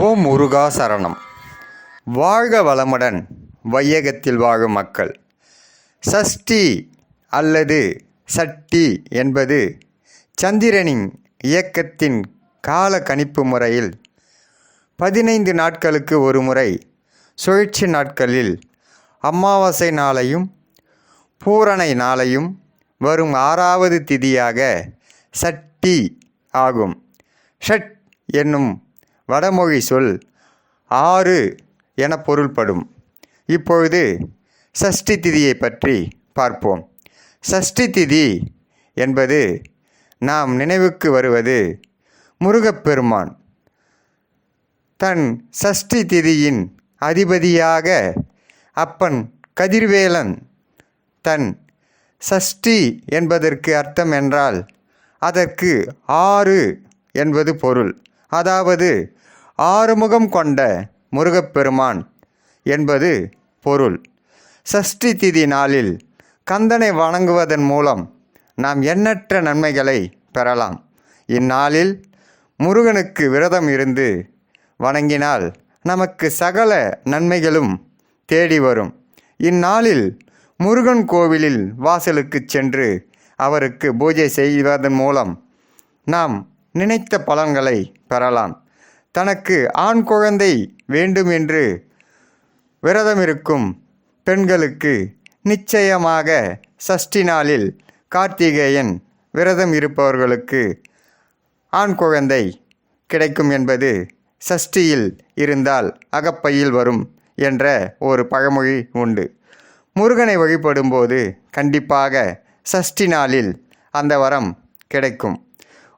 ஓம் முருகா சரணம். வாழ்க வளமுடன் வையகத்தில் வாழும் மக்கள். சஷ்டி அல்லது சட்டி என்பது சந்திரனின் இயக்கத்தின் கால கணிப்பு முறையில் பதினைந்து நாட்களுக்கு ஒரு முறை சுழற்சி நாட்களில் அமாவாசை நாளையும் பூரணை நாளையும் வரும் ஆறாவது திதியாக சட்டி ஆகும். ஷட் என்னும் வடமொழி சொல் ஆறு என பொருள்படும். இப்பொழுது சஷ்டி திதியை பற்றி பார்ப்போம். சஷ்டி திதி என்பது நாம் நினைவுக்கு வருவது முருகப்பெருமான். தன் சஷ்டி திதியின் அதிபதியாக அப்பன் கதிர்வேலன் தன் சஷ்டி என்பதற்கு அர்த்தம் என்றால் அதற்கு ஆறு என்பது பொருள். அதாவது ஆறுமுகம் கொண்ட முருகப்பெருமான் என்பது பொருள். சஷ்டி திதி நாளில் கந்தனை வணங்குவதன் மூலம் நாம் எண்ணற்ற நன்மைகளை பெறலாம். இந்நாளில் முருகனுக்கு விரதம் இருந்து வணங்கினால் நமக்கு சகல நன்மைகளும் தேடி வரும். இந்நாளில் முருகன் கோவிலில் வாசலுக்கு சென்று அவருக்கு பூஜை செய்வதன் மூலம் நாம் நினைத்த பலன்களை பெறலாம். தனக்கு ஆண் குழந்தை வேண்டும் என்று விரதம் இருக்கும் பெண்களுக்கு நிச்சயமாக சஷ்டி நாளில் கார்த்திகேயன் விரதம் இருப்பவர்களுக்கு ஆண் குழந்தை கிடைக்கும் என்பது சஷ்டியில் இருந்தால் அகப்பையில் வரும் என்ற ஒரு பழமொழி உண்டு. முருகனை வழிபடும்போது கண்டிப்பாக சஷ்டி நாளில் அந்த வரம் கிடைக்கும்.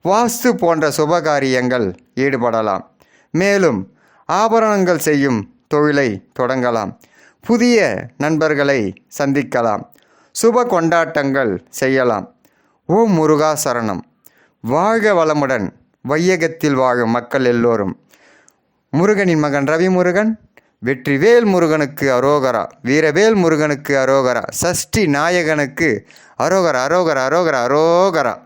வாஸ்து போன்ற சுபகாரியங்கள் ஈடுபடலாம். மேலும் ஆபரணங்கள் செய்யும் தொழிலை தொடங்கலாம். புதிய நண்பர்களை சந்திக்கலாம். சுப கொண்டாட்டங்கள் செய்யலாம். ஓம் முருகா சரணம். வாழ்க வளமுடன் வையகத்தில் வாழும் மக்கள் எல்லோரும். முருகனின் மகன் ரவி முருகன் வெற்றிவேல் முருகனுக்கு அரோகரா வீரவேல் முருகனுக்கு அரோகரா சஷ்டி நாயகனுக்கு அரோகரா அரோகரா அரோகரா அரோகரா.